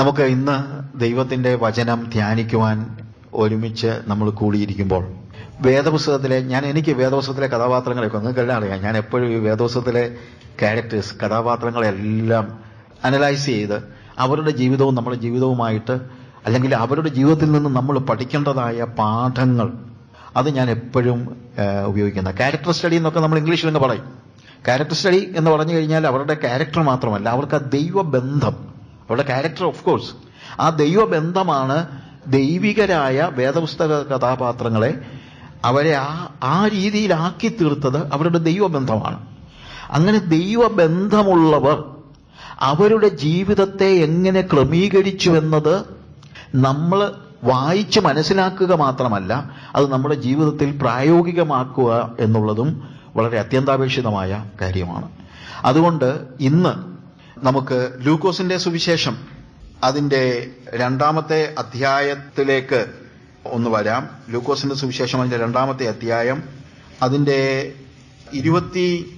നമുക്ക് ഇന്ന് ദൈവത്തിന്റെ വചനം ധ്യാനിക്കുവാൻ ഒരുമിച്ച് നമ്മൾ കൂടിയിരിക്കുമ്പോൾ വേദപുസ്തകത്തിലെ ഞാൻ എനിക്ക് വേദപുസ്തകത്തിലെ കഥാപാത്രങ്ങളെയൊക്കെ നിങ്ങൾക്കെല്ലാം അറിയാം. ഞാൻ എപ്പോഴും ഈ വേദപുസ്തകത്തിലെ ക്യാരക്ടേഴ്സ് കഥാപാത്രങ്ങളെല്ലാം അനലൈസ് ചെയ്ത് അവരുടെ ജീവിതവും നമ്മുടെ ജീവിതവുമായിട്ട് അല്ലെങ്കിൽ അവരുടെ ജീവിതത്തിൽ നിന്ന് നമ്മൾ പഠിക്കേണ്ടതായ പാഠങ്ങൾ അത് ഞാൻ എപ്പോഴും ഉപയോഗിക്കുന്ന. ക്യാരക്ടർ സ്റ്റഡി എന്നൊക്കെ നമ്മൾ ഇംഗ്ലീഷിൽ അങ്ങ് പറയും. ക്യാരക്ടർ സ്റ്റഡി എന്ന് പറഞ്ഞു കഴിഞ്ഞാൽ അവരുടെ ക്യാരക്ടർ മാത്രമല്ല അവർക്ക് ആ ദൈവബന്ധം അവരുടെ ക്യാരക്ടർ ഓഫ് കോഴ്സ് ആ ദൈവബന്ധമാണ് ദൈവികരായ വേദപുസ്തക കഥാപാത്രങ്ങളെ അവരെ ആ ആ രീതിയിലാക്കി തീർത്തത് അവരുടെ ദൈവബന്ധമാണ്. അങ്ങനെ ദൈവബന്ധമുള്ളവർ അവരുടെ ജീവിതത്തെ എങ്ങനെ ക്രമീകരിച്ചു എന്നത് നമ്മൾ വായിച്ച് മനസ്സിലാക്കുക മാത്രമല്ല അത് നമ്മുടെ ജീവിതത്തിൽ പ്രായോഗികമാക്കുക എന്നുള്ളതും വളരെ അത്യന്താപേക്ഷിതമായ കാര്യമാണ്. അതുകൊണ്ട് ഇന്ന് നമുക്ക് ലൂക്കോസിന്റെ സുവിശേഷം അതിന്റെ രണ്ടാമത്തെ അധ്യായത്തിലേക്ക് ഒന്ന് വരാം. ലൂക്കോസിന്റെ സുവിശേഷം അതിന്റെ രണ്ടാമത്തെ അധ്യായം. അതിന്റെ ഇരുപത്തി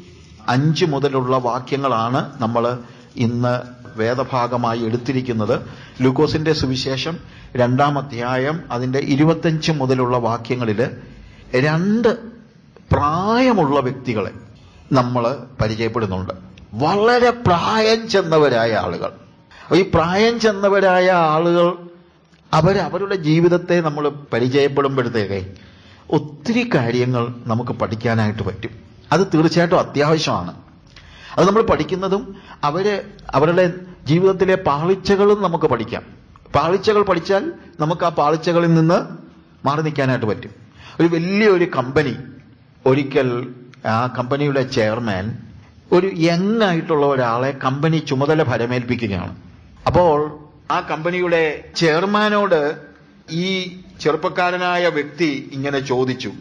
അഞ്ച് മുതലുള്ള വാക്യങ്ങളാണ് നമ്മൾ ഇന്ന് വേദഭാഗമായി എടുത്തിരിക്കുന്നത്. ലൂക്കോസിന്റെ സുവിശേഷം രണ്ടാം അധ്യായം അതിന്റെ ഇരുപത്തഞ്ച് മുതലുള്ള വാക്യങ്ങളിൽ രണ്ട് പ്രായമുള്ള വ്യക്തികളെ നമ്മൾ പരിചയപ്പെടുന്നുണ്ട്. വളരെ പ്രായം ചെന്നവരായ ആളുകൾ. ഈ പ്രായം ചെന്നവരായ ആളുകൾ അവർ അവരുടെ ജീവിതത്തെ നമ്മൾ പരിചയപ്പെടുമ്പോഴത്തേക്ക് ഒത്തിരി കാര്യങ്ങൾ നമുക്ക് പഠിക്കാനായിട്ട് പറ്റും. അത് തീർച്ചയായിട്ടും അത്യാവശ്യമാണ്. അത് നമ്മൾ പഠിക്കുന്നതും അവർ അവരുടെ ജീവിതത്തിലെ പാളിച്ചകളും നമുക്ക് പഠിക്കാം. പാളിച്ചകൾ പഠിച്ചാൽ നമുക്ക് ആ പാളിച്ചകളിൽ നിന്ന് മാറി നിൽക്കാനായിട്ട് പറ്റും. ഒരു വലിയൊരു കമ്പനി ഒരിക്കൽ ആ കമ്പനിയുടെ ചെയർമാൻ ഒരു യങ് ആയിട്ടുള്ള ഒരാളെ കമ്പനി ചുമതല ഫലമേൽപ്പിക്കുകയാണ് അപ്പോൾ ആ കമ്പനിയുടെ ചെയർമാനോട് ഈ ചെറുപ്പക്കാരനായ വ്യക്തി ഇങ്ങനെ ചോദിച്ചു.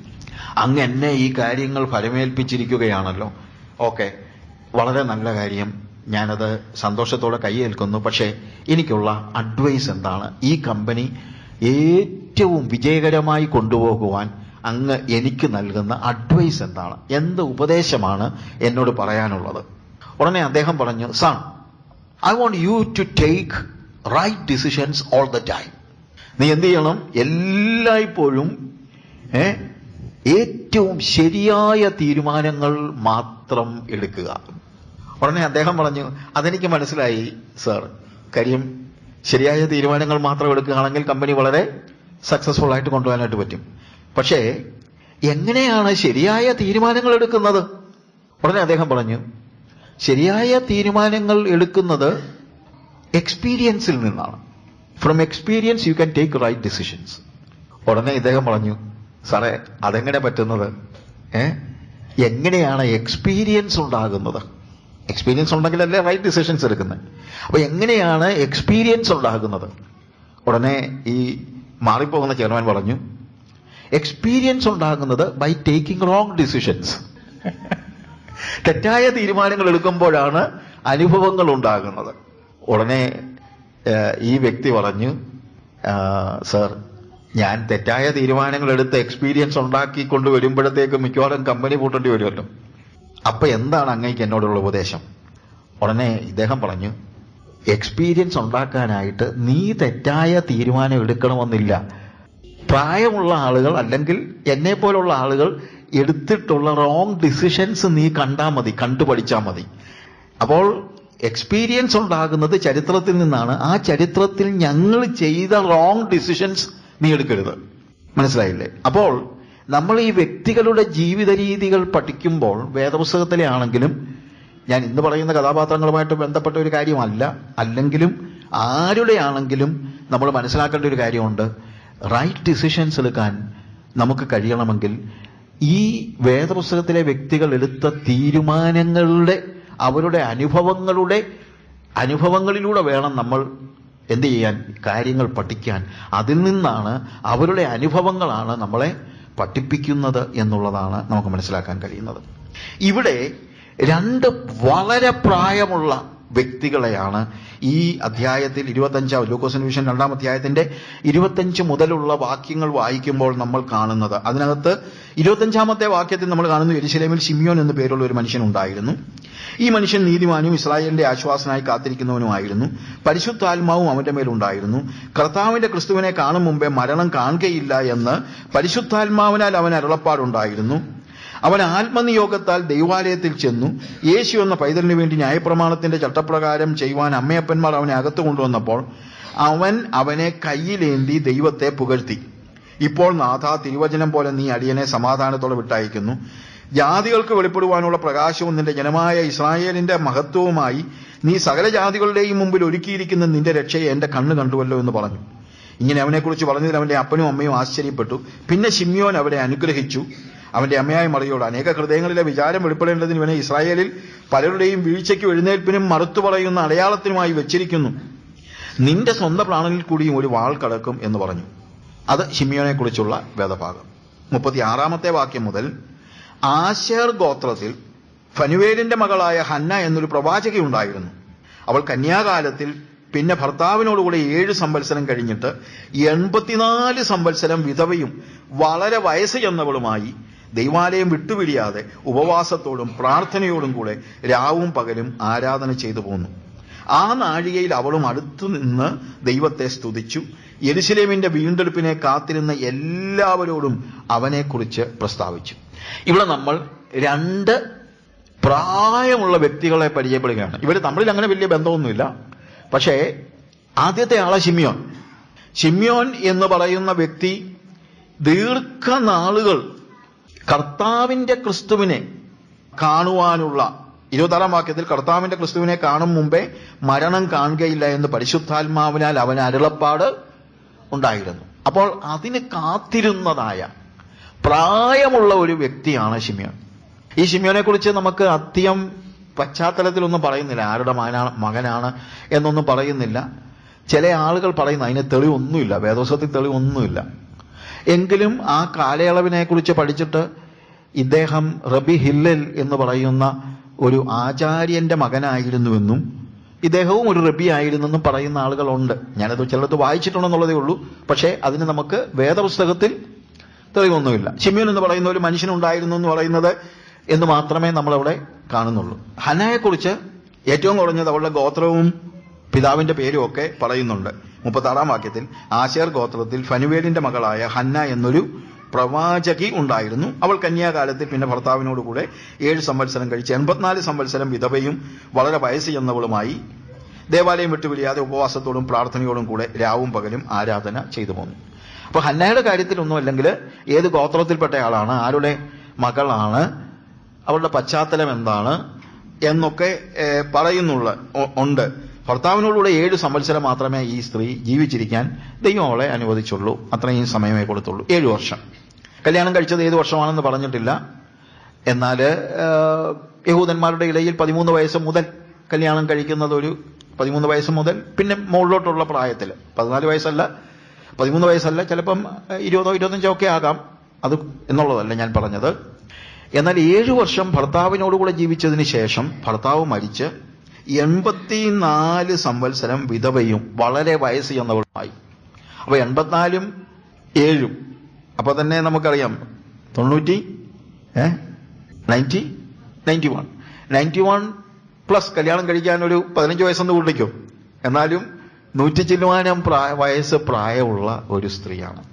അങ്ങ് എന്നെ ഈ കാര്യങ്ങൾ ഫലമേൽപ്പിച്ചിരിക്കുകയാണല്ലോ ഓക്കെ വളരെ നല്ല കാര്യം. ഞാനത് സന്തോഷത്തോടെ കൈയേൽക്കുന്നു. പക്ഷേ എനിക്കുള്ള അഡ്വൈസ് എന്താണ്? ഈ കമ്പനി ഏറ്റവും വിജയകരമായി കൊണ്ടുപോകുവാൻ അങ്ങ് എനിക്ക് നൽകുന്ന അഡ്വൈസ് എന്താണ്? എന്ത് ഉപദേശമാണ് എന്നോട് പറയാനുള്ളത്? ഉടനെ അദ്ദേഹം പറഞ്ഞു son I want you to take right decisions all the time നീ എന്ത് ചെയ്യണം? എല്ലായ്പ്പോഴും ഏറ്റവും ശരിയായ തീരുമാനങ്ങൾ മാത്രം എടുക്കുക. ഉടനെ അദ്ദേഹം പറഞ്ഞു അതെനിക്ക് മനസ്സിലായി സർ കാര്യം ശരിയായ തീരുമാനങ്ങൾ മാത്രം എടുക്കുകയാണെങ്കിൽ കമ്പനി വളരെ സക്സസ്ഫുൾ ആയിട്ട് കൊണ്ടുപോകാനായിട്ട് പറ്റും. പക്ഷേ എങ്ങനെയാണ് ശരിയായ തീരുമാനങ്ങൾ എടുക്കുന്നത്? ഉടനെ അദ്ദേഹം പറഞ്ഞു ശരിയായ തീരുമാനങ്ങൾ എടുക്കുന്നത് എക്സ്പീരിയൻസിൽ നിന്നാണ്. From experience you can take right decisions ഉടനെ ഇദ്ദേഹം പറഞ്ഞു സാറേ അതെങ്ങനെ പറ്റുന്നത്? ഏ? എങ്ങനെയാണ് എക്സ്പീരിയൻസ് ഉണ്ടാകുന്നത്? എക്സ്പീരിയൻസ് ഉണ്ടെങ്കിലല്ലേ റൈറ്റ് ഡിസിഷൻസ് എടുക്കുന്നത് അപ്പൊ എങ്ങനെയാണ് എക്സ്പീരിയൻസ് ഉണ്ടാകുന്നത്? ഉടനെ ഈ മാറിപ്പോകുന്ന ചെയർമാൻ പറഞ്ഞു എക്സ്പീരിയൻസ് ഉണ്ടാകുന്നത് ബൈ ടേക്കിംഗ് റോങ് ഡിസിഷൻസ് തെറ്റായ തീരുമാനങ്ങൾ എടുക്കുമ്പോഴാണ് അനുഭവങ്ങൾ ഉണ്ടാകുന്നത്. ഉടനെ ഈ വ്യക്തി പറഞ്ഞു സർ ഞാൻ തെറ്റായ തീരുമാനങ്ങൾ എടുത്ത് എക്സ്പീരിയൻസ് ഉണ്ടാക്കി കൊണ്ടുവരുമ്പോഴത്തേക്ക് മിക്കവാറും കമ്പനി പൂട്ടേണ്ടി വരുമല്ലോ. അപ്പൊ എന്താണ് അങ്ങേക്ക് എന്നോടുള്ള ഉപദേശം? ഉടനെ ഇദ്ദേഹം പറഞ്ഞു എക്സ്പീരിയൻസ് ഉണ്ടാക്കാനായിട്ട് നീ തെറ്റായ തീരുമാനം എടുക്കണമെന്നില്ല. പ്രായമുള്ള ആളുകൾ അല്ലെങ്കിൽ എന്നെ പോലുള്ള ആളുകൾ എടുത്തിട്ടുള്ള റോങ് ഡിസിഷൻസ് നീ കണ്ടാൽ മതി കണ്ടു പഠിച്ചാൽ മതി. അപ്പോൾ എക്സ്പീരിയൻസ് ഉണ്ടാകുന്നത് ചരിത്രത്തിൽ നിന്നാണ്. ആ ചരിത്രത്തിൽ ഞങ്ങൾ ചെയ്ത റോങ് ഡിസിഷൻസ് നീ എടുക്കരുത്. മനസ്സിലായില്ലേ? അപ്പോൾ നമ്മൾ ഈ വ്യക്തികളുടെ ജീവിത രീതികൾ പഠിക്കുമ്പോൾ വേദപുസ്തകത്തിലെ ആണെങ്കിലും ഞാൻ ഇന്ന് പറയുന്ന കഥാപാത്രങ്ങളുമായിട്ട് ബന്ധപ്പെട്ട ഒരു കാര്യമല്ല. അല്ലെങ്കിലും ആരുടെയാണെങ്കിലും നമ്മൾ മനസ്സിലാക്കേണ്ട ഒരു കാര്യമുണ്ട്. റൈറ്റ് ഡിസിഷൻസ് എടുക്കാൻ നമുക്ക് കഴിയണമെങ്കിൽ ഈ വേദപുസ്തകത്തിലെ വ്യക്തികൾ എടുത്ത തീരുമാനങ്ങളുടെ അവരുടെ അനുഭവങ്ങളുടെ അനുഭവങ്ങളിലൂടെ വേണം നമ്മൾ എന്ത് ചെയ്യാൻ കാര്യങ്ങൾ പഠിക്കാൻ. അതിൽ നിന്നാണ് അവരുടെ അനുഭവങ്ങളാണ് നമ്മളെ പഠിപ്പിക്കുന്നത് എന്നുള്ളതാണ് നമുക്ക് മനസ്സിലാക്കാൻ കഴിയുന്നത്. ഇവിടെ രണ്ട് വളരെ പ്രായമുള്ള വ്യക്തികളെയാണ് ഈ അധ്യായത്തിൽ ഇരുപത്തഞ്ചാം ലൂക്കോസ് വിഷൻ രണ്ടാം അധ്യായത്തിന്റെ ഇരുപത്തഞ്ച് മുതലുള്ള വാക്യങ്ങൾ വായിക്കുമ്പോൾ നമ്മൾ കാണുന്നത്. അതിനകത്ത് ഇരുപത്തഞ്ചാമത്തെ വാക്യത്തിൽ നമ്മൾ കാണുന്നു എരിശിലേമിൽ ഷിമിയോൻ എന്ന പേരുള്ള ഒരു മനുഷ്യൻ ഉണ്ടായിരുന്നു. ഈ മനുഷ്യൻ നീതിമാനും ഇസ്രായേലിന്റെ ആശ്വാസനായി കാത്തിരിക്കുന്നവനുമായിരുന്നു. പരിശുദ്ധാത്മാവും അവന്റെ മേലുണ്ടായിരുന്നു കർത്താവിന്റെ ക്രിസ്തുവിനെ കാണും മുമ്പേ മരണം കാണുകയില്ല എന്ന് പരിശുദ്ധാത്മാവിനാൽ അവൻ അരുളപ്പാടുണ്ടായിരുന്നു. അവൻ ആത്മനിയോഗത്താൽ ദൈവാലയത്തിൽ ചെന്നു യേശു എന്ന പൈതലിന് വേണ്ടി ന്യായപ്രമാണത്തിന്റെ ചട്ടപ്രകാരം ചെയ്യുവാൻ അമ്മയപ്പന്മാർ അവനെ അകത്ത് കൊണ്ടുവന്നപ്പോൾ അവൻ അവനെ കയ്യിലേന്തി ദൈവത്തെ പുകഴ്ത്തി. ഇപ്പോൾ നാഥ തിരുവചനം പോലെ നീ അടിയനെ സമാധാനത്തോടെ വിട്ടയക്കുന്നു. ജാതികൾക്ക് വെളിപ്പെടുവാനുള്ള പ്രകാശവും നിന്റെ ജനമായ ഇസ്രായേലിന്റെ മഹത്വവുമായി നീ സകല ജാതികളുടെയും മുമ്പിൽ ഒരുക്കിയിരിക്കുന്ന നിന്റെ രക്ഷയെ എന്റെ കണ്ണ് കണ്ടുവല്ലോ എന്ന് പറഞ്ഞു. ഇങ്ങനെ അവനെക്കുറിച്ച് പറഞ്ഞതിൽ അവന്റെ അപ്പനും അമ്മയും ആശ്ചര്യപ്പെട്ടു. പിന്നെ ഷിമ്യോൻ അവരെ അനുഗ്രഹിച്ചു. അവന്റെ അമ്മയായ മറിയോട് അനേക ഹൃദയങ്ങളിലെ വിചാരം വെളിപ്പെടേണ്ടതിന് ഇവനെ ഇസ്രായേലിൽ പലരുടെയും വീഴ്ചയ്ക്കും എഴുന്നേൽപ്പിനും മറുത്തു പറയുന്ന അടയാളത്തിനുമായി വെച്ചിരിക്കുന്നു. നിന്റെ സ്വന്തം പ്രാണനിൽ കൂടിയും ഒരു വാൾ കടക്കും എന്ന് പറഞ്ഞു. അത് ഷിമിയോനെ കുറിച്ചുള്ള വേദഭാഗം. മുപ്പത്തി ആറാമത്തെ വാക്യം മുതൽ ആശേർ ഗോത്രത്തിൽ ഫനുവേലിന്റെ മകളായ ഹന്ന എന്നൊരു പ്രവാചക ഉണ്ടായിരുന്നു. അവൾ കന്യാകാലത്തിൽ പിന്നെ ഭർത്താവിനോടുകൂടെ ഏഴ് സംവത്സരം കഴിഞ്ഞിട്ട് എൺപത്തിനാല് സംവത്സരം വിധവയും വളരെ വയസ്സ് ചെന്നവളുമായി ദൈവാലയം വിട്ടുപിരിയാതെ ഉപവാസത്തോടും പ്രാർത്ഥനയോടും കൂടെ രാവും പകലും ആരാധന ചെയ്തു പോന്നു. ആ നാഴികയിൽ അവളും അടുത്തു നിന്ന് ദൈവത്തെ സ്തുതിച്ചു. യരുസലേമിന്റെ വീണ്ടെടുപ്പിനെ കാത്തിരുന്ന എല്ലാവരോടും അവനെക്കുറിച്ച് പ്രസ്താവിച്ചു. ഇവിടെ നമ്മൾ രണ്ട് പ്രായമുള്ള വ്യക്തികളെ പരിചയപ്പെടുകയാണ്. ഇവർ തമ്മിൽ അങ്ങനെ വലിയ ബന്ധമൊന്നുമില്ല. പക്ഷേ ആദ്യത്തെ ആളെ ഷിമിയോൻ ഷിമിയോൻ എന്ന് പറയുന്ന വ്യക്തി ദീർഘനാളുകൾ കർത്താവിന്റെ ക്രിസ്തുവിനെ കാണുവാനുള്ള ഇരുപതാറാം വാക്യത്തിൽ കർത്താവിന്റെ ക്രിസ്തുവിനെ കാണും മുമ്പേ മരണം കാണുകയില്ല എന്ന് പരിശുദ്ധാത്മാവിനാൽ അവൻ അരുളപ്പാട് ഉണ്ടായിരുന്നു. അപ്പോൾ അതിന് കാത്തിരുന്നതായ പ്രായമുള്ള ഒരു വ്യക്തിയാണ് ഷിമിയോൻ ഈ ഷിമിയോനെ കുറിച്ച് നമുക്ക് അധികം പശ്ചാത്തലത്തിലൊന്നും പറയുന്നില്ല. ആരുടെ മകനാണ് മകനാണ് എന്നൊന്നും പറയുന്നില്ല. ചില ആളുകൾ പറയുന്നു അതിന് തെളിവൊന്നുമില്ല. വേദോസത്തിൽ തെളിവൊന്നുമില്ല. എങ്കിലും ആ കാലയളവിനെ കുറിച്ച് പഠിച്ചിട്ട് ഇദ്ദേഹം റബി ഹില്ലൽ എന്ന് പറയുന്ന ഒരു ആചാര്യന്റെ മകനായിരുന്നുവെന്നും ഇദ്ദേഹവും ഒരു റബി ആയിരുന്നെന്നും പറയുന്ന ആളുകളുണ്ട്. ഞാനത് ചിലത് വായിച്ചിട്ടുണ്ടെന്നുള്ളതേ ഉള്ളൂ. പക്ഷേ അതിന് നമുക്ക് വേദപുസ്തകത്തിൽ തെളിവൊന്നുമില്ല. ഷിമ്യൂൻ എന്ന് പറയുന്ന ഒരു മനുഷ്യനുണ്ടായിരുന്നു എന്ന് പറയുന്നത് എന്ന് മാത്രമേ നമ്മളവിടെ കാണുന്നുള്ളൂ. ഹനയെക്കുറിച്ച് ഏറ്റവും കുറഞ്ഞത് അവളുടെ ഗോത്രവും പിതാവിന്റെ പേരും ഒക്കെ പറയുന്നുണ്ട്. മുപ്പത്താറാം വാക്യത്തിൽ ആശേർ ഗോത്രത്തിൽ ഫനുവേലിന്റെ മകളായ ഹന്ന എന്നൊരു പ്രവാചകി ഉണ്ടായിരുന്നു. അവൾ കന്യാകാലത്തിൽ പിന്നെ ഭർത്താവിനോട് കൂടെ ഏഴ് സംവത്സരം കഴിച്ച് എൺപത്തിനാല് സംവത്സരം വിധവയും വളരെ വയസ്സ് ചെന്നവളുമായി ദേവാലയം വിട്ടുപിരിയാതെ ഉപവാസത്തോടും പ്രാർത്ഥനയോടും കൂടെ രാവും പകലും ആരാധന ചെയ്തു പോന്നു. അപ്പൊ ഹന്നയുടെ കാര്യത്തിലൊന്നും അല്ലെങ്കിൽ ഏത് ഗോത്രത്തിൽപ്പെട്ട ആളാണ് ആരുടെ മകളാണ് അവളുടെ പശ്ചാത്തലം എന്താണ് എന്നൊക്കെ പറയുന്നുള്ള ഉണ്ട്. ഭർത്താവിനോടുകൂടെ ഏഴ് സംവത്സരം മാത്രമേ ഈ സ്ത്രീ ജീവിച്ചിരിക്കാൻ ദൈവം അവളെ അനുവദിച്ചുള്ളൂ. അത്രയും സമയമേ കൊടുത്തുള്ളൂ. ഏഴു വർഷം. കല്യാണം കഴിച്ചത് ഏത് വർഷമാണെന്ന് പറഞ്ഞിട്ടില്ല. എന്നാൽ യഹൂദന്മാരുടെ ഇടയിൽ പതിമൂന്ന് വയസ്സ് മുതൽ കല്യാണം കഴിക്കുന്നത് ഒരു പതിമൂന്ന് വയസ്സ് മുതൽ പിന്നെ മുകളിലോട്ടുള്ള പ്രായത്തിൽ പതിനാല് വയസ്സല്ല. പതിമൂന്ന് വയസ്സല്ല ചിലപ്പം ഇരുപതോ ഇരുപത്തഞ്ചോ ഒക്കെ ആകാം. അത് എന്നുള്ളതല്ല ഞാൻ പറഞ്ഞത്. എന്നാൽ ഏഴു വർഷം ഭർത്താവിനോടുകൂടെ ജീവിച്ചതിന് ശേഷം ഭർത്താവ് മരിച്ച് എൺപത്തിനാല് സംവത്സരം വിധവയും വളരെ വയസ്സ് ചെന്നവളുമായി അപ്പൊ എൺപത്തിനാലും ഏഴും. അപ്പൊ തന്നെ നമുക്കറിയാം. തൊണ്ണൂറ്റി ഏ? Ninety ninety one. Ninety one plus കല്യാണം കഴിക്കാൻ ഒരു പതിനഞ്ച് വയസ്സൊന്ന് കൂട്ടിക്കും. എന്നാലും നൂറ്റി ചില്ലുവാനം പ്രായ വയസ്സ് പ്രായമുള്ള ഒരു സ്ത്രീയാണ്.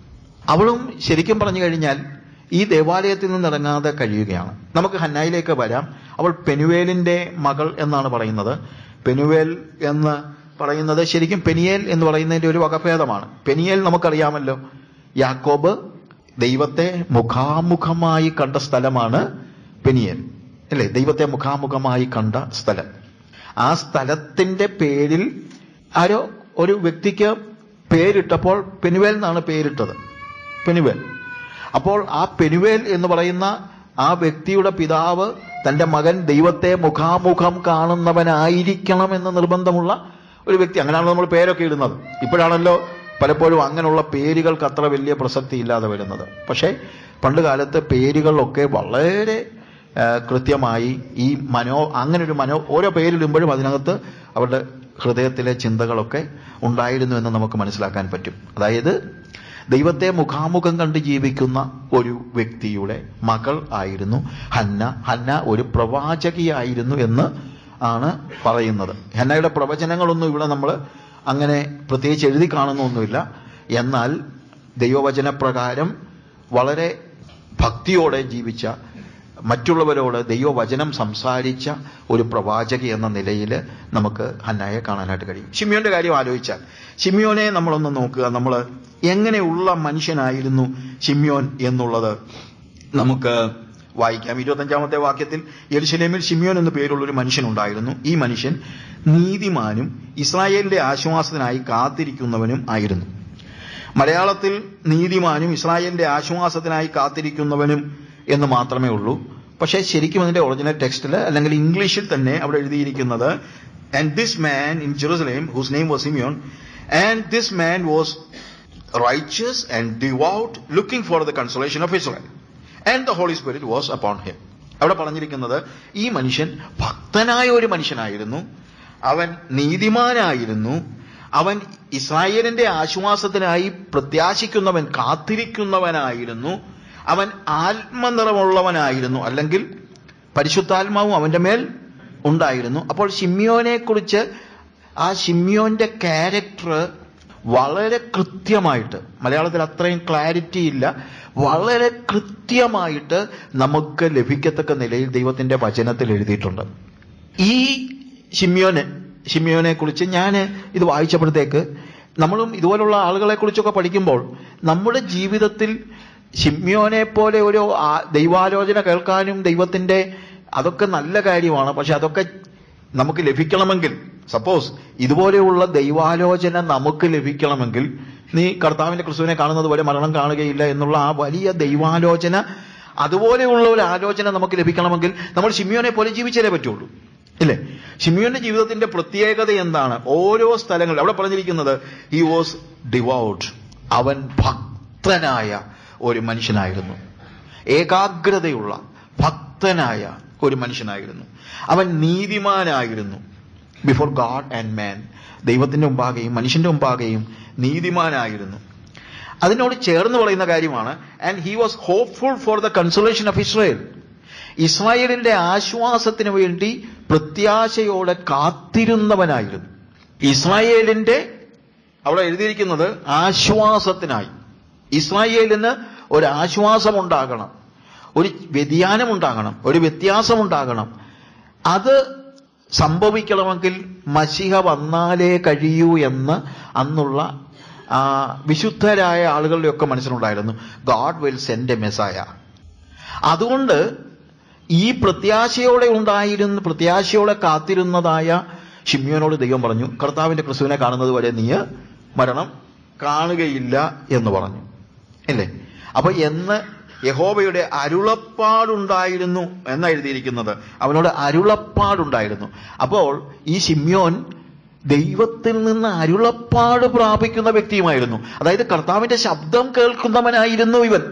അവളും ശരിക്കും പറഞ്ഞു കഴിഞ്ഞാൽ ഈ ദേവാലയത്തിൽ നിന്ന് ഇറങ്ങാതെ കഴിയുകയാണ്. നമുക്ക് ഹന്നായിലേക്ക് വരാം. അവൾ പെനുവേലിന്റെ മകൾ എന്നാണ് പറയുന്നത്. പെനുവേൽ എന്ന് പറയുന്നത് ശരിക്കും പെനിയേൽ എന്ന് പറയുന്നതിന്റെ ഒരു വകഭേദമാണ്. പെനിയേൽ നമുക്കറിയാമല്ലോ. യാക്കോബ് ദൈവത്തെ മുഖാമുഖമായി കണ്ട സ്ഥലമാണ് പെനിയേൽ. അല്ലേ? ദൈവത്തെ മുഖാമുഖമായി കണ്ട സ്ഥലം. ആ സ്ഥലത്തിന്റെ പേരിൽ ആരോ ഒരു വ്യക്തിക്ക് പേരിട്ടപ്പോൾ പെനുവേൽ എന്നാണ് പേരിട്ടത്. പെനുവേൽ. അപ്പോൾ ആ പെനുവേൽ എന്ന് പറയുന്ന ആ വ്യക്തിയുടെ പിതാവ് തന്റെ മകൻ ദൈവത്തെ മുഖാമുഖം കാണുന്നവനായിരിക്കണം എന്ന് നിർബന്ധമുള്ള ഒരു വ്യക്തി. അങ്ങനെയാണ് നമ്മൾ പേരൊക്കെ ഇടുന്നത്. ഇപ്പോഴാണല്ലോ പലപ്പോഴും അങ്ങനെയുള്ള പേരുകൾക്ക് അത്ര വലിയ പ്രസക്തി ഇല്ലാതെ വരുന്നത്. പക്ഷേ പണ്ട് കാലത്ത് പേരുകളിലൊക്കെ വളരെ കൃത്യമായി ഈ മനോ അങ്ങനെ ഒരു മനോ ഓരോ പേരിടുമ്പോഴും അതിനകത്ത് അവരുടെ ഹൃദയത്തിലെ ചിന്തകളൊക്കെ ഉണ്ടായിരുന്നു എന്ന് നമുക്ക് മനസ്സിലാക്കാൻ പറ്റും. അതായത് ദൈവത്തെ മുഖാമുഖം കണ്ട് ജീവിക്കുന്ന ഒരു വ്യക്തിയുടെ മകൾ ആയിരുന്നു ഹന്ന. ഹന്ന ഒരു പ്രവാചകിയായിരുന്നു എന്ന് ആണ് പറയുന്നത്. ഹന്നയുടെ പ്രവചനങ്ങളൊന്നും ഇവിടെ നമ്മൾ അങ്ങനെ പ്രത്യേകിച്ച് എഴുതി കാണുന്നൊന്നുമില്ല. എന്നാൽ ദൈവവചനപ്രകാരം വളരെ ഭക്തിയോടെ ജീവിച്ച മറ്റുള്ളവരോട് ദൈവവചനം സംസാരിച്ച ഒരു പ്രവാചക എന്ന നിലയിൽ നമുക്ക് ഹന്നായെ കാണാനായിട്ട് കഴിയും. ഷിമിയോന്റെ കാര്യം ആലോചിച്ചാൽ ഷിമിയോനെ നമ്മളൊന്ന് നോക്കുക. നമ്മൾ എങ്ങനെയുള്ള മനുഷ്യനായിരുന്നു ഷിമിയോൻ എന്നുള്ളത് നമുക്ക് വായിക്കാം. ഇരുപത്തഞ്ചാമത്തെ വാക്യത്തിൽ യെരുശലേമിൽ ഷിമിയോൻ എന്ന പേരുള്ള ഒരു മനുഷ്യനുണ്ടായിരുന്നു. ഈ മനുഷ്യൻ നീതിമാനും ഇസ്രായേലിന്റെ ആശ്വാസത്തിനായി കാത്തിരിക്കുന്നവനും ആയിരുന്നു. മലയാളത്തിൽ നീതിമാനും ഇസ്രായേലിന്റെ ആശ്വാസത്തിനായി കാത്തിരിക്കുന്നവനും എന്ന് മാത്രമേ ഉള്ളൂ. പക്ഷേ ശരിക്കും അതിന്റെ ഒറിജിനൽ ടെക്സ്റ്റിൽ അല്ലെങ്കിൽ ഇംഗ്ലീഷിൽ തന്നെ അവിടെ എഴുതിയിരിക്കുന്നത് and this man in Jerusalem whose name was Simeon and this man was righteous and devout looking for the consolation of Israel and the Holy Spirit was upon him അവിടെ പറഞ്ഞിരിക്കുന്നത് ഈ മനുഷ്യൻ ഭക്തനായ ഒരു മനുഷ്യനായിരുന്നു. അവൻ നീതിമാനായിരുന്നു. അവൻ ഇസ്രായേലിന്റെ ആശ്വാസത്തിനായി പ്രത്യാശിക്കുന്നവൻ കാത്തിരിക്കുന്നവനായിരുന്നു. അവൻ ആത്മനിറമുള്ളവനായിരുന്നു. അല്ലെങ്കിൽ പരിശുദ്ധാത്മാവും അവന്റെ മേൽ ഉണ്ടായിരുന്നു. അപ്പോൾ ഷിമ്യോനെ കുറിച്ച് ആ ഷിമ്യോന്റെ ക്യാരക്ടർ വളരെ കൃത്യമായിട്ട് മലയാളത്തിൽ അത്രയും ക്ലാരിറ്റി ഇല്ല വളരെ കൃത്യമായിട്ട് നമുക്ക് ലഭിക്കത്തക്ക നിലയിൽ ദൈവത്തിന്റെ വചനത്തിൽ എഴുതിയിട്ടുണ്ട്. ഈ ഷിമ്യോനെ ഷിമ്യോനെ കുറിച്ച് ഞാൻ ഇത് വായിച്ചപ്പോഴത്തേക്ക് നമ്മളും ഇതുപോലുള്ള ആളുകളെ കുറിച്ചൊക്കെ പഠിക്കുമ്പോൾ നമ്മുടെ ജീവിതത്തിൽ ഷിമ്യോനെ പോലെ ഒരു ദൈവാലോചന കേൾക്കാനും ദൈവത്തിന്റെ അതൊക്കെ നല്ല കാര്യമാണ്. പക്ഷെ അതൊക്കെ നമുക്ക് ലഭിക്കണമെങ്കിൽ സപ്പോസ് ഇതുപോലെയുള്ള ദൈവാലോചന നമുക്ക് ലഭിക്കണമെങ്കിൽ നീ കർത്താവിന്റെ ക്രിസ്തുവിനെ കാണുന്നത് പോലെ മരണം കാണുകയില്ല എന്നുള്ള ആ വലിയ ദൈവാലോചന അതുപോലെയുള്ള ഒരു ആലോചന നമുക്ക് ലഭിക്കണമെങ്കിൽ നമ്മൾ ഷിമിയോനെ പോലെ ജീവിച്ചാലേ പറ്റുള്ളൂ. ഇല്ലേ? ഷിമിയോന്റെ ജീവിതത്തിന്റെ പ്രത്യേകത എന്താണ്? ഓരോ സ്ഥലങ്ങളിൽ അവിടെ പറഞ്ഞിരിക്കുന്നത് ഹി വാസ് ഡിവൗട്ട് അവൻ ഭക്തനായ ഒരു മനുഷ്യനായിരുന്നു. ഏകാഗ്രതയുള്ള ഭക്തനായ ഒരു മനുഷ്യനായിരുന്നു. അവൻ നീതിമാനായിരുന്നു. ബിഫോർ ഗാഡ് ആൻഡ് മാൻ ദൈവത്തിന്റെ മുമ്പാകെയും മനുഷ്യന്റെ മുമ്പാകെയും നീതിമാനായിരുന്നു. അതിനോട് ചേർന്ന് പറയുന്ന കാര്യമാണ് and he was hopeful for the consolation of Israel ഇസ്രായേലിന്റെ ആശ്വാസത്തിന് വേണ്ടി പ്രത്യാശയോടെ കാത്തിരുന്നവനായിരുന്നു. ഇസ്രായേലിന്റെ അവിടെ എഴുതിയിരിക്കുന്നത് ആശ്വാസത്തിനായി. ഇസ്രായേലിന് ഒരു ആശ്വാസമുണ്ടാകണം ഒരു വ്യതിയാനമുണ്ടാകണം ഒരു വ്യത്യാസമുണ്ടാകണം. അത് സംഭവിക്കണമെങ്കിൽ മഷിഹ വന്നാലേ കഴിയൂ എന്ന് അന്നുള്ള വിശുദ്ധരായ ആളുകളുടെയൊക്കെ മനസ്സിലുണ്ടായിരുന്നു. God will send a Messiah അതുകൊണ്ട് ഈ പ്രത്യാശയോടെ ഉണ്ടായിരുന്ന പ്രത്യാശയോടെ കാത്തിരുന്നതായ ഷിമ്യോനോട് ദൈവം പറഞ്ഞു കർത്താവിന്റെ ക്രിസ്തുവിനെ കാണുന്നത് വരെ നീ മരണം കാണുകയില്ല എന്ന് പറഞ്ഞു. ഇല്ലേ അപ്പൊ എന്ന് യഹോബയുടെ അരുളപ്പാടുണ്ടായിരുന്നു എന്ന് എഴുതിയിരിക്കുന്നത്? അവനോട് അരുളപ്പാടുണ്ടായിരുന്നു. അപ്പോൾ ഈ ഷിമ്യോൻ ദൈവത്തിൽ നിന്ന് അരുളപ്പാട് പ്രാപിക്കുന്ന വ്യക്തിയുമായിരുന്നു. അതായത് കർത്താവിന്റെ ശബ്ദം കേൾക്കുന്നവനായിരുന്നു ഇവൻ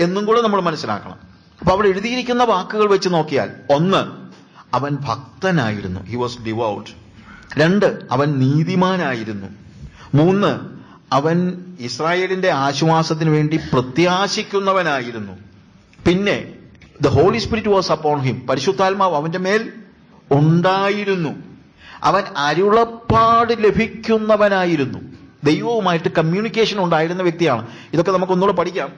എന്നും കൂടെ നമ്മൾ മനസ്സിലാക്കണം. അപ്പൊ അവിടെ എഴുതിയിരിക്കുന്ന വാക്കുകൾ വെച്ച് നോക്കിയാൽ ഒന്ന് അവൻ ഭക്തനായിരുന്നു. ഹി വാസ് ഡിവൗട്ട് രണ്ട് അവൻ നീതിമാനായിരുന്നു. മൂന്ന് അവൻ ഇസ്രായേലിന്റെ ആശ്വാസത്തിന് വേണ്ടി പ്രത്യാശിക്കുന്നവനായിരുന്നു. പിന്നെ the Holy Spirit was upon him പരിശുദ്ധാത്മാവ് അവന്റെ മേൽ ഉണ്ടായിരുന്നു. അവൻ അരുളപ്പാട് ലഭിക്കുന്നവനായിരുന്നു. ദൈവവുമായിട്ട് കമ്മ്യൂണിക്കേഷൻ ഉണ്ടായിരുന്ന വ്യക്തിയാണ്. ഇതൊക്കെ നമുക്ക് ഒന്നുകൂടെ പഠിക്കാം.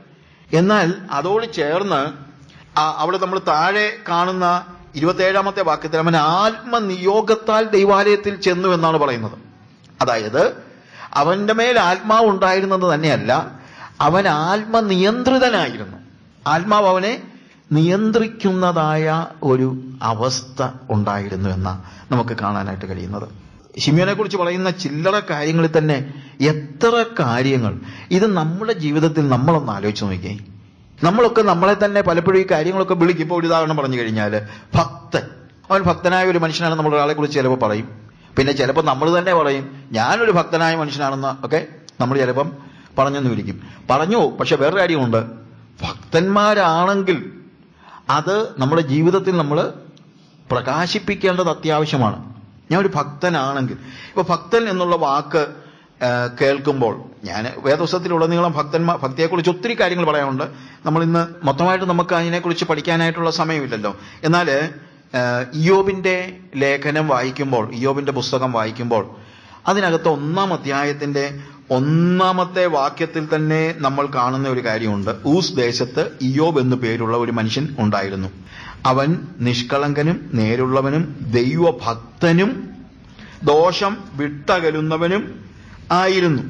എന്നാൽ അതോട് ചേർന്ന് അവിടെ നമ്മൾ താഴെ കാണുന്ന ഇരുപത്തേഴാമത്തെ വാക്യത്തിൽ അവൻ ആത്മനിയോഗത്താൽ ദൈവാലയത്തിൽ ചെന്നു എന്നാണ് പറയുന്നത്. അതായത് അവന്റെ മേൽ ആത്മാവ് ഉണ്ടായിരുന്നത് തന്നെയല്ല അവൻ ആത്മനിയന്ത്രിതനായിരുന്നു. ആത്മാവ് അവനെ നിയന്ത്രിക്കുന്നതായ ഒരു അവസ്ഥ ഉണ്ടായിരുന്നു എന്ന നമുക്ക് കാണാനായിട്ട് കഴിയുന്നത്. ഷിമിയോനെ കുറിച്ച് പറയുന്ന ചില്ലറ കാര്യങ്ങളിൽ തന്നെ എത്ര കാര്യങ്ങൾ ഇത് നമ്മുടെ ജീവിതത്തിൽ നമ്മളൊന്ന് ആലോചിച്ച് നോക്കിയേ. നമ്മളൊക്കെ നമ്മളെ തന്നെ പലപ്പോഴും ഈ കാര്യങ്ങളൊക്കെ വിളിക്കും ഇപ്പോൾ ഒരു ഉദാഹരണം പറഞ്ഞു കഴിഞ്ഞാൽ ഭക്തൻ. അവൻ ഭക്തനായ ഒരു മനുഷ്യനാണ് നമ്മൾ ഒരാളെ കുറിച്ച് ചിലപ്പോൾ പറയും. പിന്നെ ചിലപ്പോൾ നമ്മൾ തന്നെ പറയും ഞാനൊരു ഭക്തനായ മനുഷ്യനാണെന്ന് ഒക്കെ നമ്മൾ ചിലപ്പം പറഞ്ഞെന്ന് വിളിക്കും. പറഞ്ഞു പോകും. പക്ഷെ വേറൊരു കാര്യമുണ്ട്. ഭക്തന്മാരാണെങ്കിൽ അത് നമ്മുടെ ജീവിതത്തിൽ നമ്മൾ പ്രകാശിപ്പിക്കേണ്ടത് അത്യാവശ്യമാണ്. ഞാൻ ഒരു ഭക്തനാണെങ്കിൽ. ഇപ്പൊ ഭക്തൻ എന്നുള്ള വാക്ക് കേൾക്കുമ്പോൾ ഞാൻ വേദപുസ്തകത്തിലുടനീളം ഭക്തന്മാർ ഭക്തിയെക്കുറിച്ച് ഒത്തിരി കാര്യങ്ങൾ പറയാനുണ്ട്. നമ്മൾ ഇന്ന് മൊത്തമായിട്ട് നമുക്ക് അതിനെക്കുറിച്ച് പഠിക്കാനായിട്ടുള്ള സമയമില്ലല്ലോ. എന്നാൽ ഇയോബിന്റെ ലേഖനം വായിക്കുമ്പോൾ ഇയോബിന്റെ പുസ്തകം വായിക്കുമ്പോൾ അതിനകത്ത് ഒന്നാം അധ്യായത്തിന്റെ ഒന്നാമത്തെ വാക്യത്തിൽ തന്നെ നമ്മൾ കാണുന്ന ഒരു കാര്യമുണ്ട്. ഊസ് ദേശത്ത് ഇയോബ് എന്നു പേരുള്ള ഒരു മനുഷ്യൻ ഉണ്ടായിരുന്നു. അവൻ നിഷ്കളങ്കനും നേരുള്ളവനും ദൈവഭക്തനും ദോഷം വിട്ടകലുന്നവനും ആയിരുന്നു.